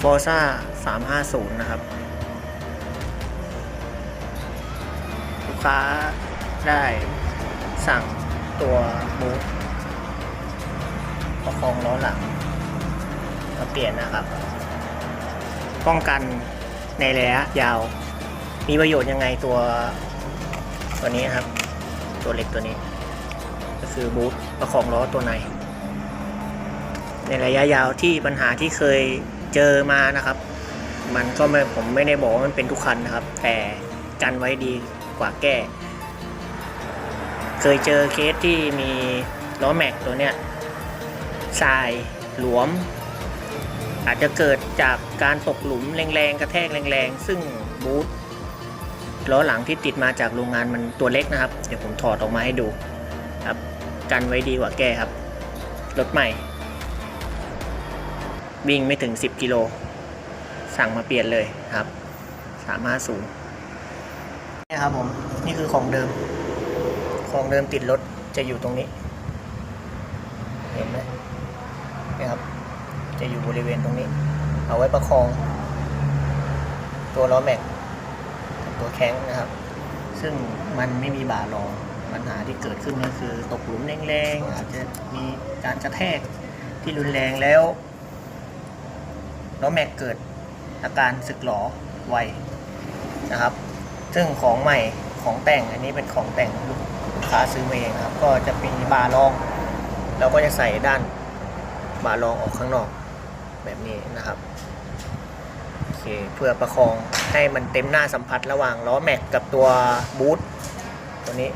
Forza 350 นะครับ ลูกค้าได้สั่งตัวบูทประคองล้อหลังมาเปลี่ยนนะครับ ป้องกันในระยะยาว มีประโยชน์ยังไงตัวตัวนี้ครับ ตัวเล็กตัวนี้ ก็คือบูทประคองล้อตัวใน ในระยะยาวที่ปัญหาที่เคย เจอมานะครับ มันก็ไม่ผมไม่ได้บอกว่ามันเป็นทุกคันนะครับ แต่กันไว้ดีกว่าแก้ เคยเจอเคสที่มีล้อแม็กตัวเนี้ยทรายหลวม อาจจะเกิดจากการตกหลุมแรงๆกระแทกแรงๆ ซึ่งบูทล้อหลังที่ติดมาจากโรงงานมันตัวเล็กนะครับ เดี๋ยวผมถอดออกมาให้ดูครับกันไว้ดีกว่าแก้ครับรถใหม่ วิ่งไม่ถึง 10 กิโล สั่งมาเปลี่ยนเลยครับ350นี่ครับผม นี่คือของเดิม ของเดิมติดรถจะอยู่ตรงนี้ เห็นไหมนี่ครับ จะอยู่บริเวณตรงนี้ เอาไว้ประคอง ตัวล้อแม็กตัวแข้งนะครับ ซึ่งมันไม่มีบาร์รองปัญหาที่เกิดขึ้นก็คือตกหลุมแรงๆอาจจะมีการกระแทกที่รุนแรงแล้ว ล้อแม็กเกิดอาการสึกหรอไวนะครับ ซึ่งของใหม่ของแต่งอันนี้เป็นของแต่งลูกค้าซื้อมาเองครับ ก็จะมีบาร์รอง เราก็จะใส่ด้านบาร์รองออกข้างนอกแบบนี้นะครับโอเคเพื่อประคองให้มันเต็มหน้าสัมผัสระหว่างล้อแม็กกับตัวบูทตัวนี้